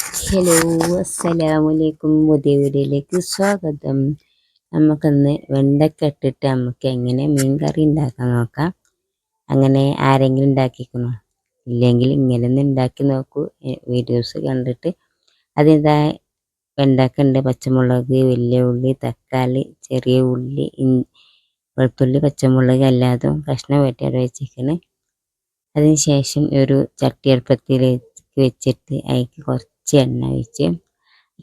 Hello അസ്സലാമലൈക്കും പുതിയ വീഡിയോയിലേക്ക് സ്വാഗതം. നമുക്കിന്ന് വെണ്ടക്ക ഇട്ടിട്ട് നമുക്ക് എങ്ങനെ മീൻ കറി ഉണ്ടാക്കാൻ നോക്കാം. അങ്ങനെ ആരെങ്കിലും ഉണ്ടാക്കിക്കണോ? ഇല്ലെങ്കിൽ ഇങ്ങനെ ഒന്ന് ഉണ്ടാക്കി നോക്കൂ. വീഡിയോസ് കണ്ടിട്ട്. അതിതാ വെണ്ടക്ക ഉണ്ട് പച്ചമുളക് വലിയ ഉള്ളി തക്കാളി ചെറിയ ഉള്ളി വെളുത്തുള്ളി പച്ചമുളക് എല്ലാതും കഷ്ണം വെട്ടിയത് വെച്ചിരിക്കണേ അതിന് ശേഷം ഒരു ചട്ടി അടുപ്പത്തിലേക്ക് വെച്ചിട്ട് അതിലേക്ക് കുറച്ച് കുറച്ച് എണ്ണ ഒഴിച്ച്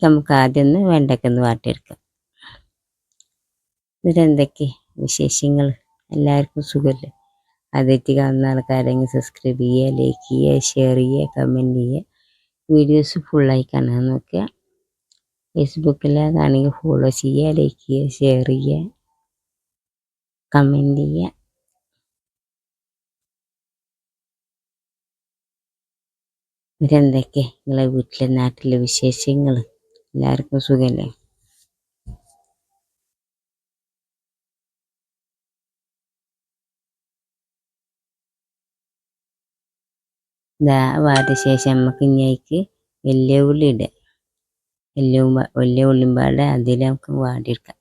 നമുക്ക് ആദ്യം ഒന്ന് വെണ്ടക്കൊന്ന് വാട്ടിയെടുക്കാം. എന്തൊക്കെ വിശേഷങ്ങൾ? എല്ലാവർക്കും സുഖമല്ലേ ആദ്യമായിട്ട് കാണുന്ന ആൾക്കാരെങ്കിൽ സബ്സ്ക്രൈബ് ചെയ്യുക ലൈക്ക് ചെയ്യുക ഷെയർ ചെയ്യുക കമന്റ് ചെയ്യുക. വീഡിയോസ് ഫുള്ളായി കാണാൻ നോക്കുക. ഫേസ്ബുക്കിലാണെങ്കിൽ ഫോളോ ചെയ്യുക ലൈക്ക് ചെയ്യുക ഷെയർ ചെയ്യുക കമന്റ് ചെയ്യുക. ഇവരെന്തൊക്കെ? നിങ്ങളെ വീട്ടിലെ നാട്ടിലെ വിശേഷങ്ങൾ എല്ലാവർക്കും സുഖമല്ലേ ഇതാ വാടിയ ശേഷം നമുക്ക് ഇങ്ങേക്ക് വലിയ ഉള്ളി ഇടുക വലിയ വലിയ ഉള്ളിമ്പാടെ അതിൽ നമുക്ക് വാടിയെടുക്കാം.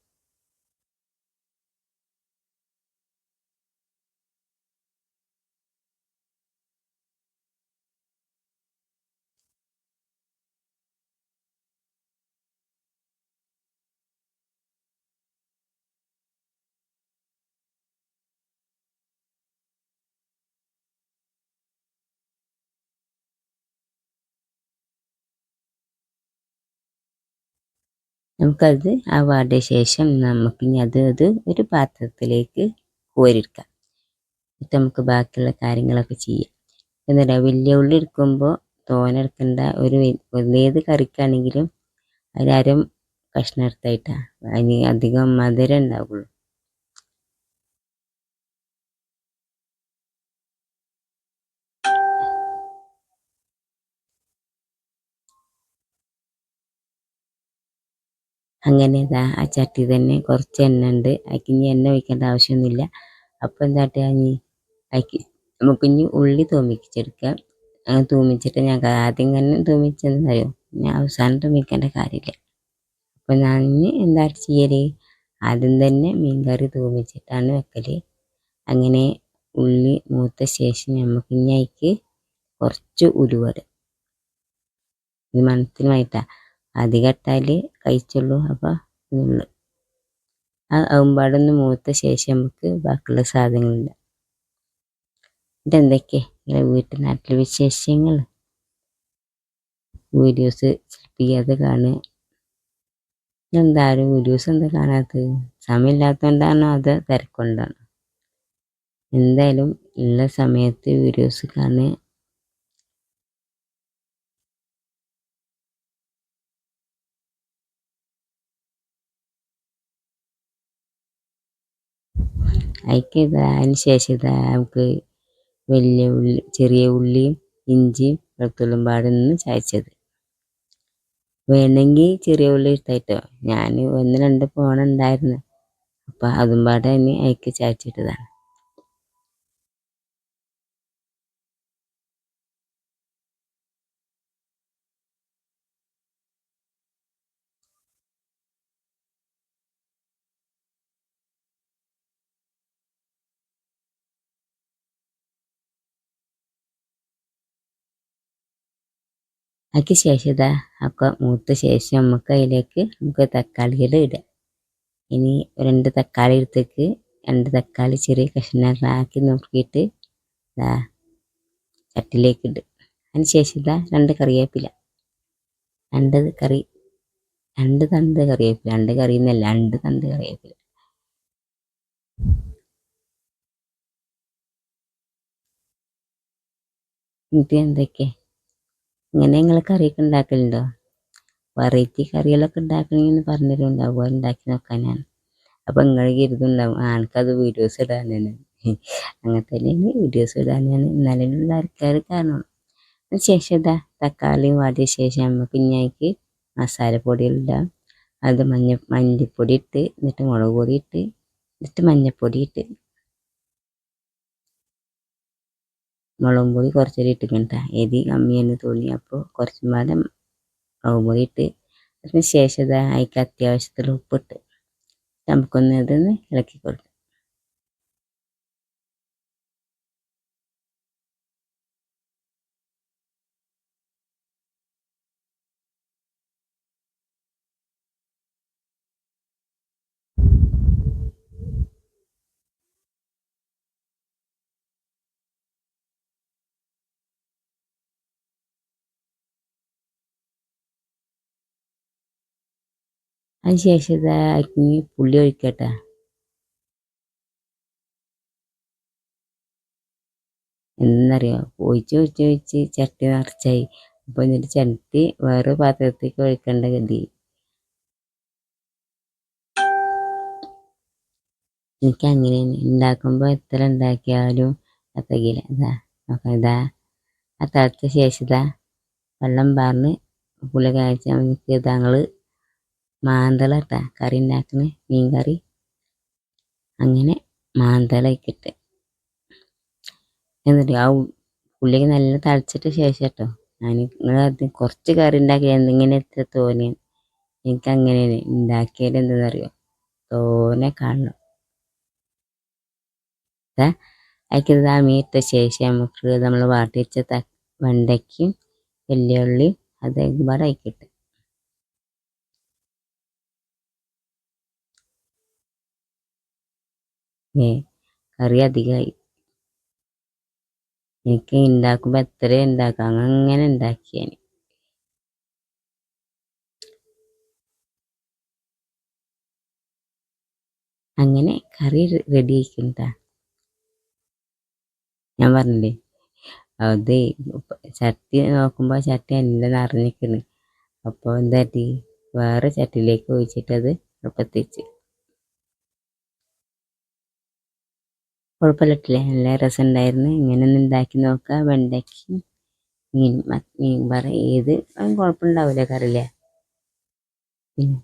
നമുക്കത് ആ വാടിയ ശേഷം നമുക്കിനി അത് അത് ഒരു പാത്രത്തിലേക്ക് കോരിയെടുക്കാം. എന്നിട്ട് നമുക്ക് ബാക്കിയുള്ള കാര്യങ്ങളൊക്കെ ചെയ്യാം. എന്നിട്ട് വലിയ ഉള്ളി എടുക്കുമ്പോൾ തോനെടുക്കേണ്ട ഒരു ഏത് കറിക്കാണെങ്കിലും അതിലരം കഷ്ണം എടുത്തായിട്ടാണ് അതിന് അധികം മധുരം ഉണ്ടാവുള്ളൂ. അങ്ങനെ ഇതാ ആ ചട്ടി തന്നെ കുറച്ച് എണ്ണ ഉണ്ട്. അതിക്ക് ഇനി എണ്ണ ഒഴിക്കേണ്ട ആവശ്യമൊന്നുമില്ല. അപ്പോൾ എന്താട്ടാ ഇനി അതിക്ക് നമുക്ക് ഇനി ഉള്ളി തൂമിച്ചെടുക്കാം അങ്ങനെ തൂമിച്ചിട്ട് ഞാൻ ആദ്യം തന്നെ തൂമിച്ചെന്നറിയോ? ഞാൻ അവസാനം തൂമിക്കേണ്ട കാര്യമില്ല. അപ്പോൾ ഞാൻ ഇനി എന്താ ചെയ്യൽ? ആദ്യം തന്നെ മീൻ കറി തൂമിച്ചിട്ടാണ് വെക്കൽ അങ്ങനെ ഉള്ളി മൂത്ത ശേഷം നമുക്ക് ഇനി അതിക്ക് കുറച്ച് ഉലുവ ഇത് അധികം ഇട്ടാൽ കഴിച്ചുള്ളൂ. അപ്പോൾ നിന്ന് ആ അവുമ്പാടൊന്ന് മൂത്ത ശേഷം നമുക്ക് ബാക്കിയുള്ള സാധനങ്ങളില്ല ഇതെന്തൊക്കെ? ഇങ്ങനെ വീട്ടിൽ നാട്ടിലെ വിശേഷങ്ങൾ? വീഡിയോസ് ചെയ്യാതെ കാണുക. എന്തായാലും വീഡിയോസ് എന്താ കാണാത്തത്? സമയമില്ലാത്തതുകൊണ്ടാണോ അത് തിരക്കൊണ്ടാണ്? എന്തായാലും ഉള്ള സമയത്ത് വീഡിയോസ് കാണുക. അതിലേക്ക് അതിന് ശേഷം ഇതാ നമുക്ക് വലിയ ഉള്ളി ചെറിയ ഉള്ളിയും ഇഞ്ചിയും വെളുത്തുള്ളിയും നിന്ന് ചായച്ചത് വേണമെങ്കിൽ ചെറിയ ഉള്ളി എടുത്തായിട്ടോ ഞാൻ ഒന്ന് രണ്ട് പോണുണ്ടായിരുന്നു അപ്പം അതും പാടെ ഇനി അതിലേക്ക് ചായച്ചിട്ടതാണ് അതിന് ശേഷം ഇതാ ഒക്കെ മൂത്ത ശേഷം നമുക്ക് അതിലേക്ക് നമുക്ക് തക്കാളികൾ ഇടുക. ഇനി രണ്ട് തക്കാളി എടുത്തേക്ക് രണ്ട് തക്കാളി ചെറിയ കഷ്ണങ്ങളാക്കി നോക്കിയിട്ട് ഇതാ ചട്ടിലേക്ക് ഇട് അതിന് ശേഷം ഇതാ രണ്ട് കറിവേപ്പില. രണ്ട് കറി രണ്ട് തണ്ട് കറിവേപ്പില. രണ്ട് കറി എന്നല്ല രണ്ട് തണ്ട് കറിവേപ്പില. എന്നിട്ട് എന്തൊക്കെ? ഇങ്ങനെ നിങ്ങൾ കറിയൊക്കെ ഉണ്ടാക്കലുണ്ടോ? വെറൈറ്റി കറികളൊക്കെ ഉണ്ടാക്കണമെന്ന് പറഞ്ഞിട്ടുണ്ടാവും അത് ഉണ്ടാക്കി നോക്കാനാണ് അപ്പം നിങ്ങൾ കരുതുണ്ടാവും ആൾക്കത് വീഡിയോസ് ഇടാനാണ്. അങ്ങനെ തന്നെയാണ് വീഡിയോസ് ഇടാനാണ് എന്നാലുള്ള ആൾക്കാർ കാരണം ശേഷം ഇതാ തക്കാളി വാടിയ ശേഷം നമുക്ക് ഇഞ്ഞായിക്ക് മസാലപ്പൊടികളിടാം അത് മഞ്ഞ മല്ലിപ്പൊടി ഇട്ട് എന്നിട്ട് മുളക് പൊടി ഇട്ട് എന്നിട്ട് മഞ്ഞൾപ്പൊടി ഇട്ട് മുളകും പൊടി കുറച്ചേരം ഇട്ടിട്ടുണ്ട് എരി കമ്മിയെന്ന് തോന്നി അപ്പോൾ കുറച്ച് പാടെ മുളക് പൊടി ഇട്ട് അതിന് ശേഷം ഇതാ അതിക്ക് അത്യാവശ്യത്തിൽ ഉപ്പിട്ട് നമുക്കൊന്ന് ഇതൊന്ന് ഇളക്കി കൊടുക്കാം. അതിന് ശേഷം ഇതാ അതിന് പുളി ഒഴിക്കട്ടെ. എന്നറിയോ? ഒഴിച്ച് ഒഴിച്ച് ഒഴിച്ച് ചട്ടി നിറച്ചായി. അപ്പോൾ എന്നിട്ട് ചട്ടി വേറെ പാത്രത്തേക്ക് ഒഴിക്കേണ്ട ഗതി. എനിക്ക് അങ്ങനെയാണ്. ഉണ്ടാക്കുമ്പോൾ എത്ര ഉണ്ടാക്കിയാലും അത്തകില്ല ഇതാ നോക്കാം ഇതാ. ആ തിളച്ച ശേഷം ഇതാ വെള്ളം പാർന്ന് പുളി കാഴ്ച നമുക്ക് ഇതാങ്ങൾ മാന്തള ഇട്ടാ കറി മീൻ കറി അങ്ങനെ മാന്തളയ്ക്കിട്ട് എന്നിട്ട് ആ പുള്ളിക്ക് നല്ല തളിച്ചിട്ട് ശേഷം കേട്ടോ ഞാൻ നിങ്ങളത് കുറച്ച് കറി ഉണ്ടാക്കി എന്തെങ്കിലും എത്ര തോന്നി എനിക്ക് അങ്ങനെയാണ് ഉണ്ടാക്കിയത് തോനെ കാണണം അതിക്കത് ആ മീറ്റ ശേഷം നമുക്ക് നമ്മൾ വാട്ടിച്ച വെണ്ടയ്ക്കും വെള്ളിയുള്ളി അത് ഒരുപാട് അയക്കിട്ട് കറി അധികമായി എനിക്ക് ഉണ്ടാക്കുമ്പോൾ എത്ര ഉണ്ടാക്കാം അങ്ങനെ ഉണ്ടാക്കിയാൽ അങ്ങനെ കറി റെഡി ആയിക്കണ്ടാ ഞാൻ പറഞ്ഞില്ലേ അത് ചട്ടി നോക്കുമ്പോൾ ചട്ടി എല്ലാം നിറഞ്ഞിരിക്കുന്നു അപ്പോൾ എന്താ വേറെ ചട്ടിയിലേക്ക് ഒഴിച്ചിട്ട് അത് അടുപ്പത്ത് കുഴപ്പമില്ലട്ടില്ലേ? നല്ല രസമുണ്ടായിരുന്നു. ഇങ്ങനെ ഒന്ന് ഉണ്ടാക്കി നോക്കുക. വെണ്ടയ്ക്ക് മീൻ മീൻ പറ ഏത് കുഴപ്പമുണ്ടാവില്ല കറിയില്ലേ പിന്നെ